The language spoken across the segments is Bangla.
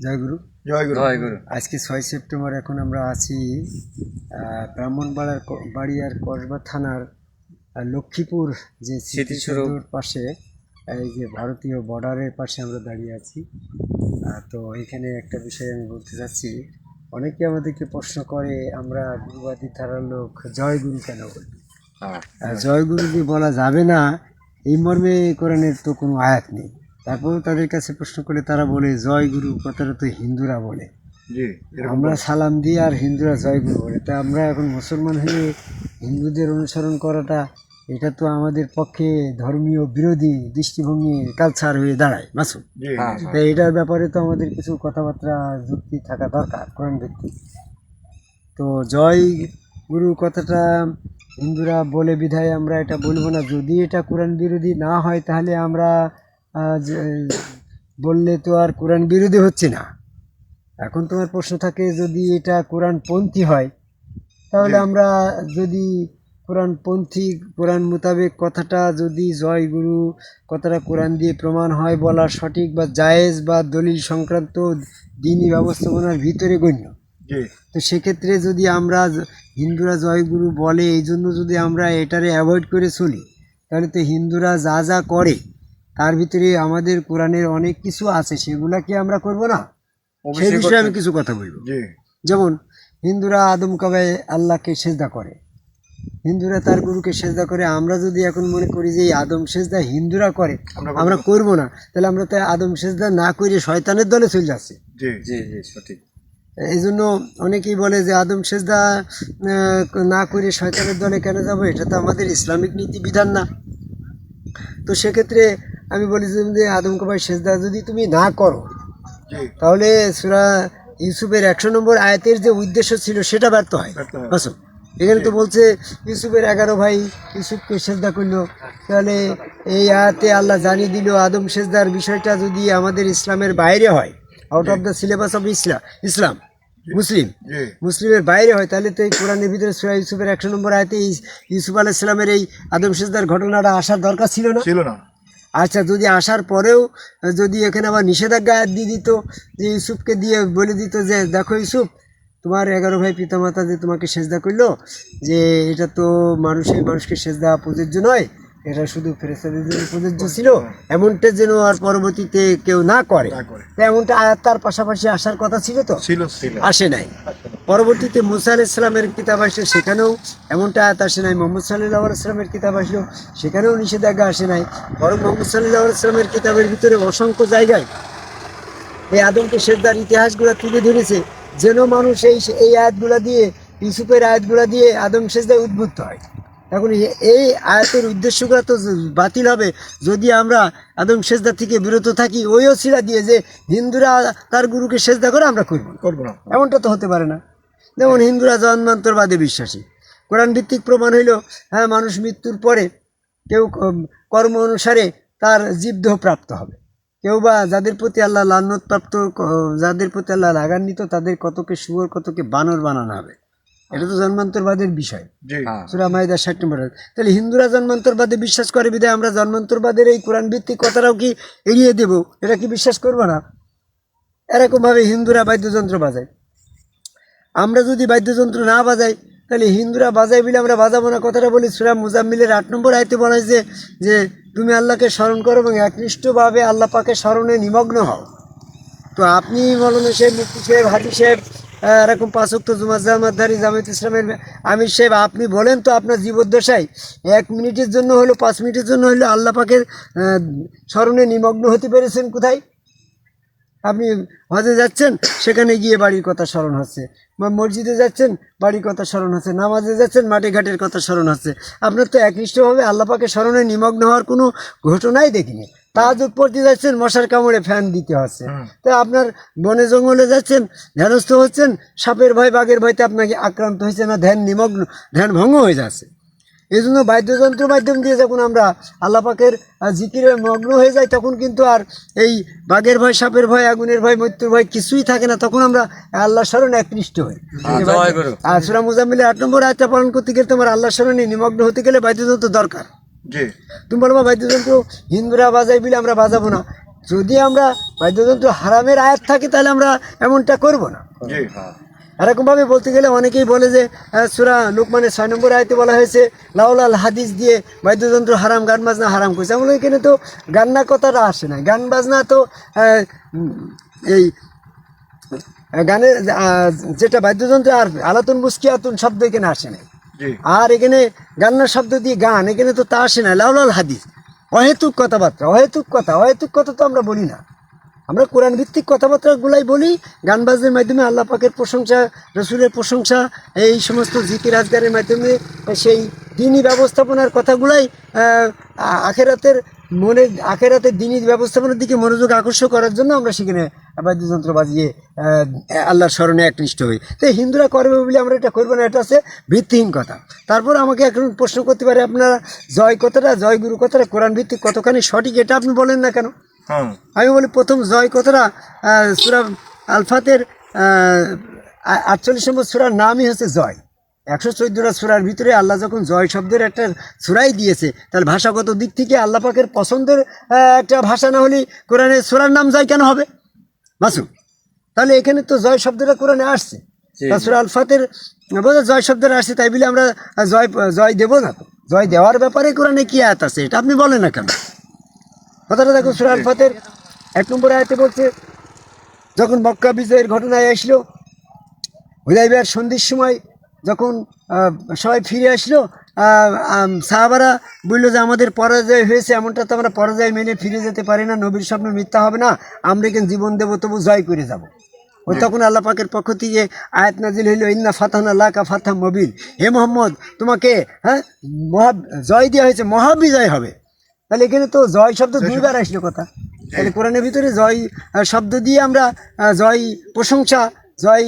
জয়গুরু। জয় গুরু জয় গুরু আজকে ছয় সেপ্টেম্বর এখন আমরা আছি ব্রাহ্মণবাড়ার বাড়িয়ার কসবা থানার লক্ষ্মীপুর যে। স্মৃতিসৌধর পাশে এই যে ভারতীয় বর্ডারের পাশে আমরা দাঁড়িয়ে আছি। তো এখানে একটা বিষয় আমি বলতে চাচ্ছি অনেকে আমাদেরকে প্রশ্ন করে আমরা গুরুবাদী ধারার লোক জয় গুরু কেন বলি? হ্যাঁ আর জয় গুরু বলা যাবে না এই মর্মে কোরআনের তো কোনো আয়াত নেই। তারপরেও তাদের কাছে প্রশ্ন করে তারা বলে জয় গুরু কথাটা তো হিন্দুরা বলে। আমরা সালাম দিই আর হিন্দুরা জয় গুরু বলে। তা আমরা এখন মুসলমান হয়ে হিন্দুদের অনুসরণ করাটা এটা তো আমাদের পক্ষে ধর্মীয় বিরোধী দৃষ্টিভঙ্গি কালচার হয়ে দাঁড়ায় মাসুদ জি হ্যাঁ তাই এটার ব্যাপারে তো আমাদের কিছু কথাবার্তা যুক্তি থাকা দরকার কোরআন ভিত্তিক। তো জয় গুরু কথাটা হিন্দুরা বলে বিধায় আমরা এটা বলব না। যদি এটা কোরআন বিরোধী না হয় তাহলে আমরা বললে তো আর কোরআন বিরোধী হচ্ছে না। এখন তোমার প্রশ্ন থাকে যদি এটা কোরআন পন্থী হয় তাহলে আমরা যদি কোরআনপন্থী কোরআন মোতাবেক কথাটা যদি জয় গুরু কথাটা কোরআন দিয়ে প্রমাণ হয় বলা সঠিক বা জায়েজ বা দলিল সংক্রান্ত দিনই ব্যবস্থাপনার ভিতরে গণ্য। তো সেক্ষেত্রে যদি আমরা হিন্দুরা জয়গুরু বলে এই জন্য যদি আমরা এটারে অ্যাভয়েড করে চলি তাহলে তো হিন্দুরা যা যা করে তার ভিতরে আমাদের কোরআনের অনেক কিছু আছে সেগুলা কি আমরা করব না। সেই বিষয়ে আমি কিছু কথা বলব। যেমন হিন্দুরা আদম কাবায় আল্লাহকে সেজদা করে। হিন্দুরা তার গুরুকে সেজদা করে। আমরা যদি এখন মনে করি যে আদম সেজদা হিন্দুরা করে আমরা করব। না। তাহলে আমরা তো আদম সেজদা না করে শয়তানের দলে চলে যাচ্ছি। জি। জি জি সঠিক। এই জন্য অনেকেই বলে যে আদম সেজদা আহ, না করে শয়তানের দলে কেন যাব? এটা তো আমাদের ইসলামিক নীতি বিধান না। তো সেক্ষেত্রে আমি বলেছিলাম যে আদম কাবাই সেজদা যদি তুমি না করো তাহলে সুরা ইউসুফের একশো নম্বর আয়াতের যে উদ্দেশ্য ছিল সেটা ব্যর্থ হয়। আসুন এখানে তো বলছে ইউসুফের এগারো ভাই ইউসুফকে সেজদা করল। তাহলে এই আয়াতে আল্লাহ জানিয়ে দিল আদম সেজদার বিষয়টা যদি আমাদের ইসলামের বাইরে হয় out of the syllabus of ইসলাম ইসলাম মুসলিম মুসলিমের বাইরে হয় তাহলে তো এই কোরআনের ভিতরে সুরা ইউসুফের একশো নম্বর আয়তে ইউসুফ আলাইসালামের এই আদম সেজদার ঘটনাটা আসার দরকার ছিল না? ছিল না। আচ্ছা যদি আসার পরেও যদি এখানে আবার নিষেধাজ্ঞা দিয়ে দিত যে ইউসুফকে দিয়ে বলে দিত যে দেখো ইউসুফ তোমার এগারো ভাই পিতামাতা যে তোমাকে সেজদা করল যে এটা তো মানুষের মানুষকে সেজদা প্রযোজ্য নয় এটা শুধু ফেরেস্তাদের জন্য প্রযোজ্য ছিল এমনটা যেন আর পরবর্তীতে কেউ না করে। না করে। এমনটা তার পাশাপাশি আসার কথা ছিল তো? ছিল ছিল। আসে নাই। পরবর্তীতে মুসা আল ইসলামের কিতাব আসলো সেখানেও এমনটা আয়াত আসে নাই। মোহাম্মদ সাল্লাহ ইসলামের কিতাব আসলো সেখানেও নিষেধাজ্ঞা আসে নাই। বরং মোহাম্মদ সাল্লাহ ইসলামের কিতাবের ভিতরে অসংখ্য জায়গায় এই আদমকে শেষদার ইতিহাসগুলো তুলে ধরেছে যেন মানুষ এই এই আয়াতগুলো দিয়ে ইউসুফের আয়াতগুলো দিয়ে আদম সেজদায় উদ্বুদ্ধ হয়। এখন এই আয়াতের উদ্দেশ্যগুলো তো বাতিল হবে যদি আমরা আদম সেজদা থেকে বিরত থাকি। ওই অসিলা দিয়ে যে হিন্দুরা তার গুরুকে সেজদা করে আমরা করব করব না। এমনটা তো হতে পারে না। যেমন হিন্দুরা জন্মান্তরবাদে বিশ্বাসী। কোরআন ভিত্তিক প্রমাণ হইল হ্যাঁ মানুষ মৃত্যুর পরে কেউ কর্ম অনুসারে তার জীবদেহ প্রাপ্ত হবে। কেউ বা যাদের প্রতি আল্লাহ লান্নত প্রাপ্ত যাদের প্রতি আল্লাহ রাগান্বিত তাদের কতকে শুয়োর কতকে বানর বানানো হবে। এটা তো জন্মান্তরবাদের বিষয়। জি। হ্যাঁ। সুরা মাইদা ষাট নম্বর তাহলে হিন্দুরা জন্মান্তরবাদে বিশ্বাস করে বিধায় আমরা জন্মান্তরবাদের এই কোরআন ভিত্তিক কথাটাও কি এড়িয়ে দেব? এটা কি বিশ্বাস করব না? এরকমভাবে হিন্দুরা বাদ্যযন্ত্র বাজায়। আমরা যদি বাদ্যযন্ত্র না বাজাই, তাহলে হিন্দুরা বাজাই বলে আমরা বাজাবো না। কথাটা বলি সুরা মুজাম্মিলের আট নম্বর আয়তে বলা হয়েছে যে, তুমি আল্লাহকে স্মরণ করো এবং একনিষ্ঠভাবে আল্লাহ পাকে স্মরণে নিমগ্ন হও। তো আপনি মৌলানা সাহেব, মুফতি সাহেব, হাজি সাহেব এরকম পাঁচক্ত জুমার জামাতদারি জামাত ইসলামের আমির সাহেব, আপনি বলেন তো আপনার জীবদ্দশায় এক মিনিটের জন্য হলো, পাঁচ মিনিটের জন্য হলো আল্লাহ পাকের স্মরণে নিমগ্ন হতে পেরেছেন কোথায়? আপনি হজে যাচ্ছেন সেখানে গিয়ে বাড়ির কথা স্মরণ হচ্ছে। বা মসজিদে যাচ্ছেন বাড়ির কথা স্মরণ হচ্ছে। নামাজে যাচ্ছেন মাঠে ঘাটের কথা স্মরণ হচ্ছে। আপনার তো একনিষ্ঠভাবে আল্লাপাকে স্মরণে নিমগ্ন হওয়ার কোনো ঘটনাই দেখিনি। তাহাজুদ পড়তে যাচ্ছেন মশার কামড়ে ফ্যান দিতে হচ্ছে। তো আপনার বনে জঙ্গলে যাচ্ছেন ধ্যানস্থ হচ্ছেন সাপের ভয় বাঘের ভয়তে আপনাকে আক্রান্ত হয়েছে না ধ্যান নিমগ্ন ধ্যান ভঙ্গ হয়ে যাচ্ছে। এই জন্য বাদ্যযন্ত্র মাধ্যম দিয়ে যখন আমরা আল্লাপাকের জিকিরে মগ্ন হয়ে যাই তখন কিন্তু আর এই বাঘের ভয় সাপের ভয় আগুনের ভয় মৃত্যুর ভয় কিছুই থাকে না তখন আমরা আল্লাহ স্মরণে একনিষ্ঠ হই। হ্যাঁ, জয় আর সুরা মুজাম্মিলের আট নম্বর আয়টা পালন করতে গেলে তোমার আল্লাহ স্মরণে নিমগ্ন হতে গেলে বাদ্যযন্ত্র দরকার। জি। তুমি বলব বাদ্যযন্ত্র হিন্দুরা বাজাই বলে আমরা বাজাবো না। যদি আমরা বাদ্যযন্ত্র হারামের আয়াত থাকে তাহলে আমরা এমনটা করব না। জি। এরকমভাবে বলতে গেলে অনেকেই বলে যে সুরা লোকমানের ছয় নম্বর আয়তে বলা হয়েছে লাউলাল হাদিস দিয়ে বাদ্যযন্ত্র হারাম গান বাজনা হারাম করছে। আমরা এখানে তো গান্না কথাটা আসে না। গান বাজনা তো এই গানের যেটা বাদ্যযন্ত্র আর আলাতুন মুস্কিয়াতুন শব্দ এখানে আসে না আর এখানে গান্নার শব্দ দিয়ে গান এখানে তো তা আসে না। লাউলাল হাদিস। অহেতুক কথাবার্তা অহেতুক কথা অহেতুক কথা তো আমরা বলি না। আমরা কোরআন ভিত্তিক কথাবার্তাগুলাই বলি গান বাজনের মাধ্যমে আল্লাহ পাকের প্রশংসা, রসুলের প্রশংসা, এই সমস্ত জিকির আজগারের মাধ্যমে সেই দিনই ব্যবস্থাপনার কথাগুলাই আখেরাতের মনে, আখেরাতের দিনই ব্যবস্থাপনার দিকে মনোযোগ আকর্ষণ করার জন্য আমরা সেখানে বাদ্যযন্ত্র বাজিয়ে আল্লাহর স্মরণে একনিষ্ঠ হই। তো হিন্দুরা করবে বলে আমরা এটা করব না, এটা আছে ভিত্তিহীন কথা। তারপর আমাকে এখন প্রশ্ন করতে পারে আপনারা, জয় কথাটা জয় গুরু কথাটা কোরআন ভিত্তিক কতখানি সঠিক, এটা আপনি বলেন না কেন? আমি বলি প্রথম জয় কথাটা সুরা আলফাতের আটচল্লিশ নম্বর সুরার নামই হচ্ছে জয়। একশো চোদ্দটা সুরার ভিতরে আল্লাহ যখন জয় শব্দের একটা সুরাই দিয়েছে তাহলে ভাষাগত দিক থেকে আল্লাহ পাকের পছন্দের একটা ভাষা না হলে কোরআনের সুরার নাম জয় কেন হবে? মাসু তাহলে এখানে তো জয় শব্দটা কোরআনে আসছে। সুরা আলফাতের বোধহয় জয় শব্দটা আসছে তাই বলে আমরা জয় জয় দেবো না তো। জয় দেওয়ার ব্যাপারে কোরআনে কি আয়াত আছে এটা আপনি বলেন না কেন? কথাটা দেখো সুরা ফাতের এক নম্বর আয়াতে বলছে যখন মক্কা বিজয়ের ঘটনায় আসলো হুদাইবিয়ার সন্ধির সময় যখন সবাই ফিরে আসলো সাহাবারা বলল যে আমাদের পরাজয় হয়েছে এমনটা তো আমরা পরাজয় মেনে ফিরে যেতে পারি না নবীর স্বপ্ন মিথ্যা হবে না আমরা এখানে জীবন দেবো তবু জয় করে যাব। ওই তখন আল্লাহ পাকের পক্ষ থেকে আয়াত নাজিল হইল ইন্না ফাতাহ আল্লাহ কা ফাতাহ মবিন। হে মোহাম্মদ তোমাকে হ্যাঁ মহা জয় দেওয়া হয়েছে মহাবিজয় হবে। তাহলে এখানে তো জয় শব্দ দুইবার আসলো কথা। তাহলে কোরআনের ভিতরে জয় শব্দ দিয়ে আমরা জয় প্রশংসা জয়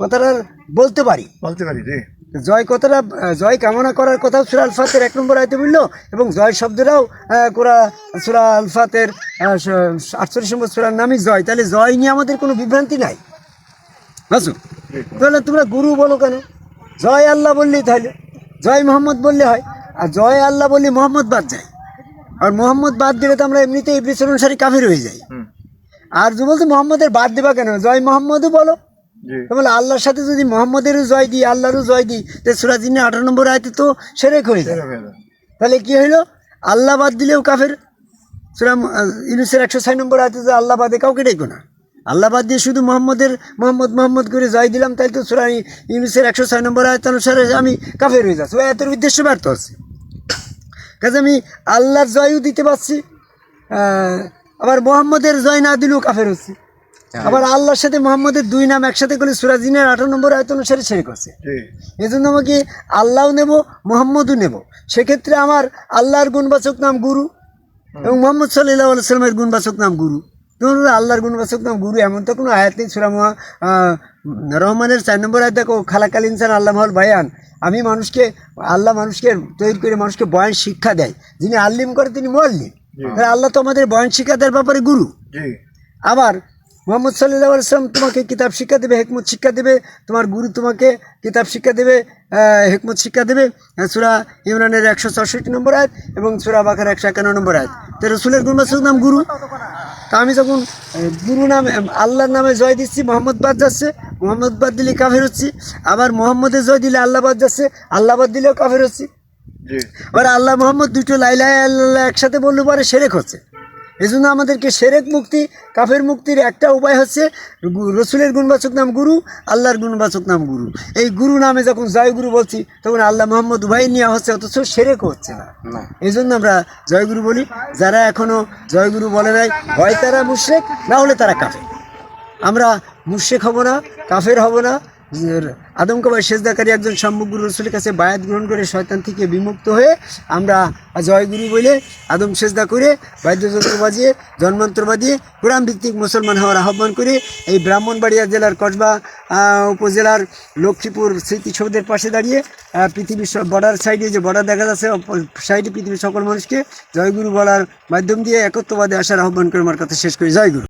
কথাটা বলতে পারি। বলতে পারি জি জয় কথাটা জয় কামনা করার কথা সুরা আলফাতের এক নম্বর আয়তে বলল এবং জয় শব্দটাও কোরা সুরা আলফাতের আটচল্লিশ নম্বর সুরার নামই জয়। তাহলে জয় নিয়ে আমাদের কোনো বিভ্রান্তি নাই। বুঝছ তাহলে তোমরা গুরু বলো কেন? জয় আল্লাহ বললেই তাহলে জয় মোহাম্মদ বললে হয়। আর জয় আল্লাহ বললে মোহাম্মদ বাদ যায়। আর মোহাম্মদ বাদ দিলে তো আমরা এমনিতেই ইবলিস অনুসারী কাফির হয়ে যাই। আর যে বলতে মোহাম্মদের বাদ দেবা কেন? জয় মোহাম্মদও বলো। তাহলে আল্লাহর সাথে যদি মোহাম্মদেরও জয় দিই আল্লাহরও জয় দিই তো সুরাজিনে আঠারো নম্বর আয়তে তো সেরেক হয়ে যায়। তাহলে কি হইল? আল্লাহ বাদ দিলেও কাফের। সুরা ইউনুসের একশো ছয় নম্বর আয়তে যে আল্লাহ বাদে কাউকে ডেকো না। আল্লাহ বাদ দিয়ে শুধু মোহাম্মদের মোহাম্মদ মোহাম্মদ করে জয় দিলাম তাই তো সুরা ইউনুসের একশো ছয় নম্বর আয়ত অনুসারে আমি কাফের হয়ে যাচ্ছি। ওই আয়তের উদ্দেশ্য ব্যর্থ হচ্ছে। কাজে আমি আল্লাহর জয়ও দিতে পারছি আবার মোহাম্মদের জয় না দিলেও কাফের হচ্ছে। আবার আল্লাহর সাথে মোহাম্মদের দুই নাম একসাথে করে সুরাজিনের আঠারো নম্বর আয়ত অনুসারে ছেড়ে করছে। এই জন্য আমাকে আল্লাহও নেব মোহাম্মদও নেব। সেক্ষেত্রে আমার আল্লাহর গুণবাচক নাম গুরু এবং মোহাম্মদ সাল্লাহ সাল্লামের গুণবাচক নাম গুরু। ধরুন আল্লাহর গুণবাচক নাম গুরু এমন তো কোনো আয়াত নেই সুরাম রহমানের চার নম্বর আয়াত দেখো খালাকাল ইনসান আল্লাহ মহল বায়ান। আমি মানুষকে আল্লাহ মানুষকে তৈরি করে মানুষকে বয়ান শিক্ষা দেয়। যিনি আল্লিম করে তিনি মোয়াল্লিম আল্লাহ তো আমাদের বয়ান শিক্ষা দেওয়ার ব্যাপারে গুরু। আবার মোহাম্মদ সাল্লাহ আলসালাম তোমাকে কিতাব শিক্ষা দেবে হেকমত শিক্ষা দেবে তোমার গুরু তোমাকে কিতাব শিক্ষা দেবে হেকমত শিক্ষা দেবে সুরা ইমরানের একশো চৌষট্টি নম্বর আয়াত এবং সুরা বাকার একশো একান্ন নম্বর আয়াত। তো রসুলের গুণবাসক নাম গুরু। তা আমি যখন গুরু নামে আল্লাহর নামে জয় দিচ্ছি মোহাম্মদ বাদ যাচ্ছে মোহাম্মদ বাদ দিলে কাফের হচ্ছি আবার মোহাম্মদের জয় দিলে আল্লাহ বাদ যাচ্ছে আল্লাহ বাদ দিলেও কাফের হচ্ছি। জি। এবার আল্লাহ মোহাম্মদ দুটো লাইলাই আল্লাহ একসাথে বললে পরে সেরেক হচ্ছে। এই জন্য আমাদেরকে সেরেক মুক্তি কাফের মুক্তির একটা উপায় হচ্ছে রসুলের গুণবাচক নাম গুরু আল্লাহর গুণবাচক নাম গুরু। এই গুরু নামে যখন জয় গুরু বলছি তখন আল্লাহ মোহাম্মদ উভয় নেওয়া হচ্ছে অথচ সেরেক হচ্ছে না। এই জন্য আমরা জয়গুরু বলি যারা এখনও জয়গুরু বলে নাই হয় তারা মুশ্রেক না হলে তারা কাফের। আমরা মুশেক হব না কাফের হব না আদমকাবাই সেজদাকারী একজন সম্মুখগুরু রসুলের কাছে বায়াত গ্রহণ করে শয়তান থেকে বিমুক্ত হয়ে আমরা জয়গুরু বলে আদম সেজদা করে বাদ্যযন্ত্র বাজিয়ে, জন্মান্তর বাজিয়ে কোরআন ভিত্তিক মুসলমান হওয়ার আহ্বান করে এই ব্রাহ্মণবাড়িয়া জেলার কসবা উপজেলার লক্ষ্মীপুর স্মৃতিসৌধের পাশে দাঁড়িয়ে পৃথিবীর সব বর্ডার সাইডে যে বর্ডার দেখা যাচ্ছে সাইডে পৃথিবীর সকল মানুষকে জয়গুরু বলার মাধ্যম দিয়ে একত্ববাদে আসার আহ্বান করে আমার কথা শেষ করি। জয়গুরু